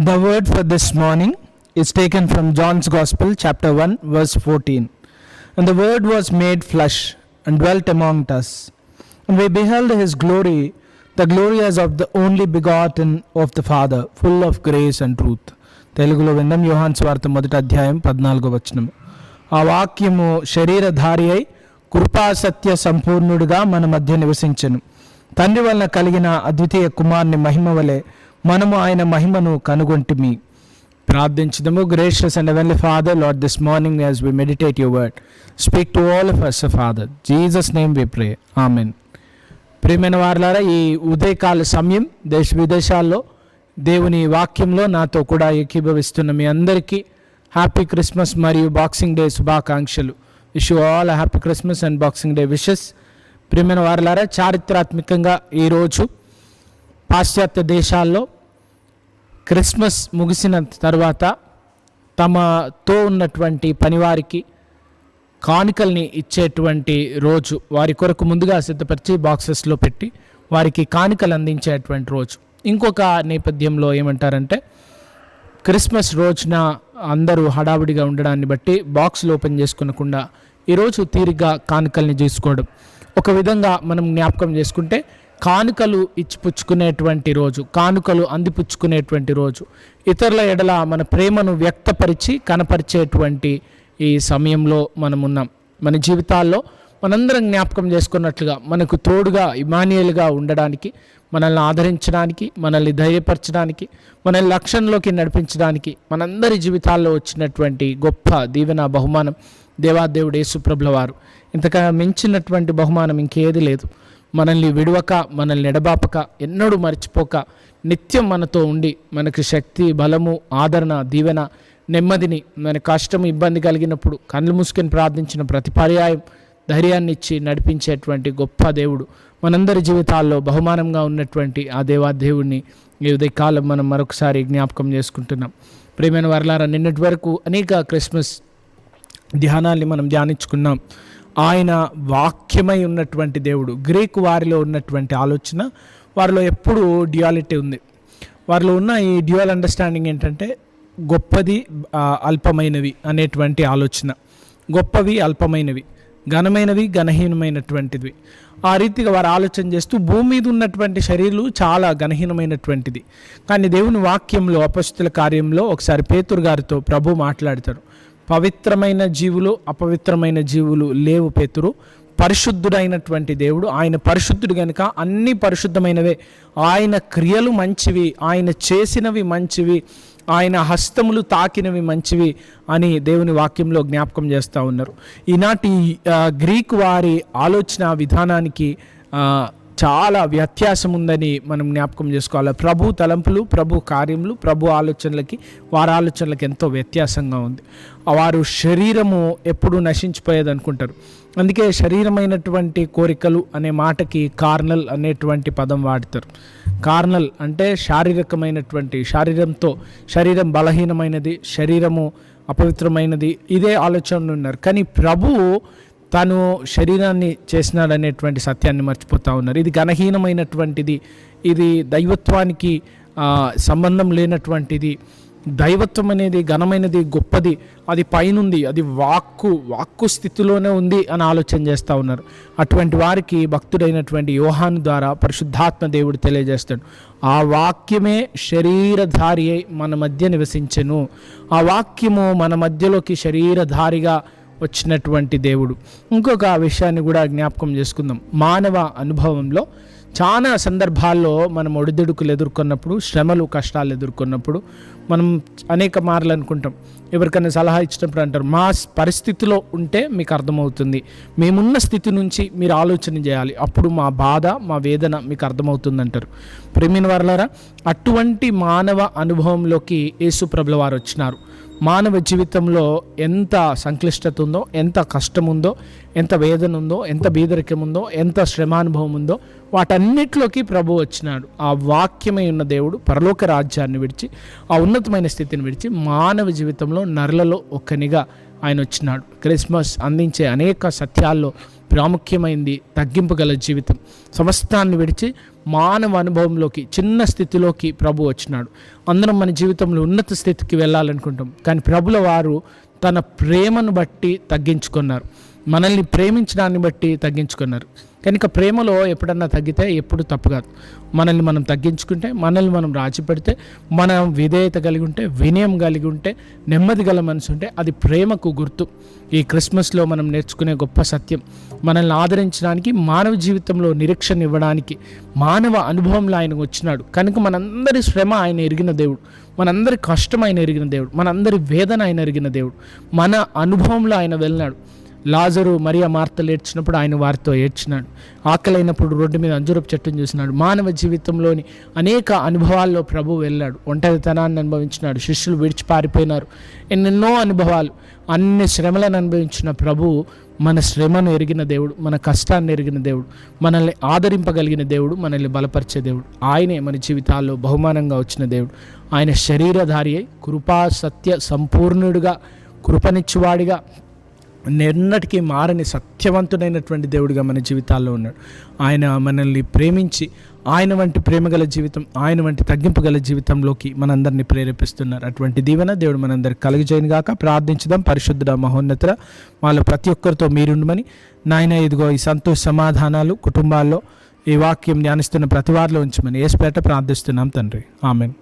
The word for this morning is taken from John's gospel chapter one verse fourteen and the word was made flesh and dwelt among us and we beheld his glory the glory as of the only begotten in of the father full of grace and truth తెలుగులో విన్నాం యోహాన్ స్వార్థ మొదటి అధ్యాయం పద్నాలుగో వచనం. ఆ వాక్యము శరీరధారి అయి కృపాసత్య సంపూర్ణుడిగా మన మధ్య నివసించను. తండ్రి వలన కలిగిన అద్వితీయ కుమార్ని మహిమ వలె మనము ఆయన మహిమను కనుగొంటిమి. ప్రార్థించదము. Gracious and heavenly father let this morning as we meditate your word speak to all of us father Jesus name we pray amen ప్రియమైన వారులారా ఈ ఉదయకాల సమయం దేశ విదేశాల్లో దేవుని వాక్యంలో నాతో కూడా ఏకీభవిస్తున్న మీ అందరికీ హ్యాపీ క్రిస్మస్ మరియు బాక్సింగ్ డే శుభాకాంక్షలు. Wish all happy Christmas and boxing day wishes ప్రియమైన వారులారా చారిత్రాత్మకంగా ఈరోజు పాశ్చాత్య దేశాల్లో క్రిస్మస్ ముగిసిన తర్వాత తమతో ఉన్నటువంటి పనివారికి కానుకల్ని ఇచ్చేటువంటి రోజు వారి కొరకు ముందుగా సిద్ధపరిచి బాక్సెస్లో పెట్టి వారికి కానుకలు అందించేటువంటి రోజు. ఇంకొక నేపథ్యంలో ఏమంటారంటే క్రిస్మస్ రోజున అందరూ హడావిడిగా ఉండడాన్ని బట్టి బాక్స్లు ఓపెన్ చేసుకునకుండా ఈరోజు తీరిగ్గా కానుకల్ని చేసుకోవడం. ఒక విధంగా మనం జ్ఞాపకం చేసుకుంటే కానుకలు ఇచ్చిపుచ్చుకునేటువంటి రోజు కానుకలు అందిపుచ్చుకునేటువంటి రోజు. ఇతరుల ఎడల మన ప్రేమను వ్యక్తపరిచి కనపరిచేటువంటి ఈ సమయంలో మనం ఉన్నాం మన జీవితాల్లో మనందరం జ్ఞాపకం చేసుకున్నట్లుగా మనకు తోడుగా ఇమానియల్గా ఉండడానికి మనల్ని ఆదరించడానికి మనల్ని ధైర్యపరచడానికి మనల్ని లక్ష్యంలోకి నడిపించడానికి మనందరి జీవితాల్లో వచ్చినటువంటి గొప్ప దీవెన బహుమానం దేవాదేవుడు యేసుప్రభుల వారు. ఇంతగా మించినటువంటి బహుమానం ఇంకేది లేదు. మనల్ని విడవక మనల్ని ఎడబాపక ఎన్నడూ మర్చిపోక నిత్యం మనతో ఉండి మనకు శక్తి బలము ఆదరణ దీవెన నెమ్మదిని మన కష్టం ఇబ్బంది కలిగినప్పుడు కళ్ళు మూసుకొని ప్రార్థించిన ప్రతి పర్యాయం ధైర్యాన్ని ఇచ్చి నడిపించేటువంటి గొప్ప దేవుడు. మనందరి జీవితాల్లో బహుమానంగా ఉన్నటువంటి ఆ దేవాదేవుడిని ఈ ఉదయకాలం మనం మరొకసారి జ్ఞాపకం చేసుకుంటున్నాం. ప్రేమైన వరలారా నిన్నటి వరకు అనేక క్రిస్మస్ ధ్యానాల్ని మనం ధ్యానించుకున్నాం. ఆయన వాక్యమై ఉన్నటువంటి దేవుడు గ్రీకు వారిలో ఉన్నటువంటి ఆలోచన వారిలో ఎప్పుడూ డ్యుయాలిటీ ఉంది. వారిలో ఉన్న ఈ డ్యువల్ అండర్స్టాండింగ్ ఏంటంటే గొప్పది అల్పమైనవి అనేటువంటి ఆలోచన. గొప్పవి అల్పమైనవి ఘనమైనవి ఘనహీనమైనటువంటివి. ఆ రీతిగా వారు ఆలోచన చేస్తూ భూమి మీద ఉన్నటువంటి శరీరాలు చాలా ఘనహీనమైనటువంటిది. కానీ దేవుని వాక్యంలో అపస్తుల కార్యంలో ఒకసారి పేతురు గారితో ప్రభు మాట్లాడతారు. పవిత్రమైన జీవులు అపవిత్రమైన జీవులు లేవు పేతురు. పరిశుద్ధుడైనటువంటి దేవుడు ఆయన పరిశుద్ధుడు కనుక అన్ని పరిశుద్ధమైనవే. ఆయన క్రియలు మంచివి ఆయన చేసినవి మంచివి ఆయన హస్తములు తాకినవి మంచివి అని దేవుని వాక్యంలో జ్ఞాపకం చేస్తూ ఉన్నారు. ఈనాటి గ్రీకు గ్రీక్ వారి ఆలోచన విధానానికి చాలా వ్యత్యాసం ఉందని మనం జ్ఞాపకం చేసుకోవాలి. ప్రభు తలంపులు ప్రభు కార్యములు ప్రభు ఆలోచనలకి వారి ఆలోచనలకి ఎంతో వ్యత్యాసంగా ఉంది. వారు శరీరము ఎప్పుడు నశించిపోయేది అనుకుంటారు అందుకే శరీరమైనటువంటి కోరికలు అనే మాటకి కార్నల్ అనేటువంటి పదం వాడతారు. కార్నల్ అంటే శారీరకమైనటువంటి శరీరంతో శరీరం బలహీనమైనది శరీరము అపవిత్రమైనది ఇదే ఆలోచనలు ఉన్నారు. కానీ ప్రభువు తను శరీరాన్ని చేసినాడనేటువంటి సత్యాన్ని మర్చిపోతూ ఉన్నారు. ఇది ఘనహీనమైనటువంటిది. ఇది దైవత్వానికి సంబంధం లేనటువంటిది. దైవత్వం అనేది ఘనమైనది గొప్పది. అది పైనుంది. అది వాక్కు వాక్కు స్థితిలోనే ఉంది అని ఆలోచన చేస్తూ ఉన్నారు. అటువంటి వారికి భక్తుడైనటువంటి యోహాను ద్వారా పరిశుద్ధాత్మ దేవుడు తెలియజేస్తాడు. ఆ వాక్యమే శరీరధారి అయి మన మధ్య నివసించెను. ఆ వాక్యము మన మధ్యలోకి శరీరధారిగా వచ్చినటువంటి దేవుడు. ఇంకొక విషయాన్ని కూడా జ్ఞాపకం చేసుకుందాం. మానవ అనుభవంలో చాలా సందర్భాల్లో మనం ఒడిదుడుకులు ఎదుర్కొన్నప్పుడు శ్రమలు కష్టాలు ఎదుర్కొన్నప్పుడు మనం అనేక మార్లు అనుకుంటాం. ఎవరికైనా సలహా ఇచ్చినప్పుడు అంటారు మా పరిస్థితిలో ఉంటే మీకు అర్థమవుతుంది. మేమున్న స్థితి నుంచి మీరు ఆలోచన చేయాలి. అప్పుడు మా బాధ మా వేదన మీకు అర్థమవుతుంది అంటారు. ప్రేమిన వర్లారా అటువంటి మానవ అనుభవంలోకి యేసు ప్రభుల వారు వచ్చినారు. మానవ జీవితంలో ఎంత సంక్లిష్టత ఉందో ఎంత కష్టం ఉందో ఎంత వేదన ఉందో ఎంత బీదరికం ఉందో ఎంత శ్రమానుభవం ఉందో వాటన్నిటిలోకి ప్రభు వచ్చినాడు. ఆ వాక్యమై ఉన్న దేవుడు పరలోక రాజ్యాన్ని విడిచి ఆ ఉన్నతమైన స్థితిని విడిచి మానవ జీవితంలో నరలలో ఒక్కనిగా ఆయన వచ్చినాడు. క్రిస్మస్ అందించే అనేక సత్యాల్లో ప్రాముఖ్యమైంది తగ్గింపు గల జీవితం. సమస్తాన్ని విడిచి మానవ అనుభవంలోకి చిన్న స్థితిలోకి ప్రభు వచ్చినాడు. అందరం మన జీవితంలో ఉన్నత స్థితికి వెళ్ళాలనుకుంటాం. కానీ ప్రభుల వారు తన ప్రేమను బట్టి తగ్గించుకున్నారు. మనల్ని ప్రేమించడాన్ని బట్టి తగ్గించుకున్నారు. కనుక ప్రేమలో ఎప్పుడన్నా తగ్గితే ఎప్పుడు తప్పు కాదు. మనల్ని మనం తగ్గించుకుంటే మనల్ని మనం రాజీ పెడితే మనం విధేయత కలిగి ఉంటే వినయం కలిగి ఉంటే నెమ్మది గల మనసు ఉంటే అది ప్రేమకు గుర్తు. ఈ క్రిస్మస్లో మనం నేర్చుకునే గొప్ప సత్యం మనల్ని ఆదరించడానికి మానవ జీవితంలో నిరీక్షణ ఇవ్వడానికి మానవ అనుభవంలో ఆయన వచ్చినాడు. కనుక మనందరి శ్రమ ఆయన ఎరిగిన దేవుడు. మనందరి కష్టం ఆయన ఎరిగిన దేవుడు. మనందరి వేదన ఆయన ఎరిగిన దేవుడు. మన అనుభవంలో ఆయన వెళ్ళినాడు. లాజరు మరియా మార్తలు ఏడ్చినప్పుడు ఆయన వారితో ఏడ్చినాడు. ఆకలైనప్పుడు రోడ్డు మీద అంజురపు చెట్టును చూసినాడు. మానవ జీవితంలోని అనేక అనుభవాల్లో ప్రభు వెళ్ళాడు. ఒంటరితనాన్ని అనుభవించినాడు. శిష్యులు విడిచి పారిపోయినారు. ఎన్నెన్నో అనుభవాలు అన్ని శ్రమలను అనుభవించిన ప్రభు మన శ్రమను ఎరిగిన దేవుడు మన కష్టాన్ని ఎరిగిన దేవుడు మనల్ని ఆదరింపగలిగిన దేవుడు మనల్ని బలపరిచే దేవుడు. ఆయనే మన జీవితాల్లో బహుమానంగా వచ్చిన దేవుడు. ఆయన శరీరధారి అయి కృపా సత్య సంపూర్ణుడిగా కృపనిచ్చువాడిగా నిన్నటికి మారని సత్యవంతుడైనటువంటి దేవుడిగా మన జీవితాల్లో ఉన్నాడు. ఆయన మనల్ని ప్రేమించి ఆయన వంటి ప్రేమగల జీవితం ఆయన వంటి తగ్గింపు గల జీవితంలోకి మనందరినీ ప్రేరేపిస్తున్నారు. అటువంటి దీవెన దేవుడు మనందరికి కలుగజేయను గాక. ప్రార్థించుదాం. పరిశుద్ధుడ మహోన్నతుడ వాళ్ళ ప్రతి ఒక్కరితో మీరుండమని. నాయన ఇదిగో ఈ సంతోష సమాధానాలు కుటుంబాల్లో ఈ వాక్యం ధ్యానిస్తున్న ప్రతి వారిలో ఉంచమని. ఏసుపేట ప్రార్థిస్తున్నాం తండ్రి. ఆమెన్.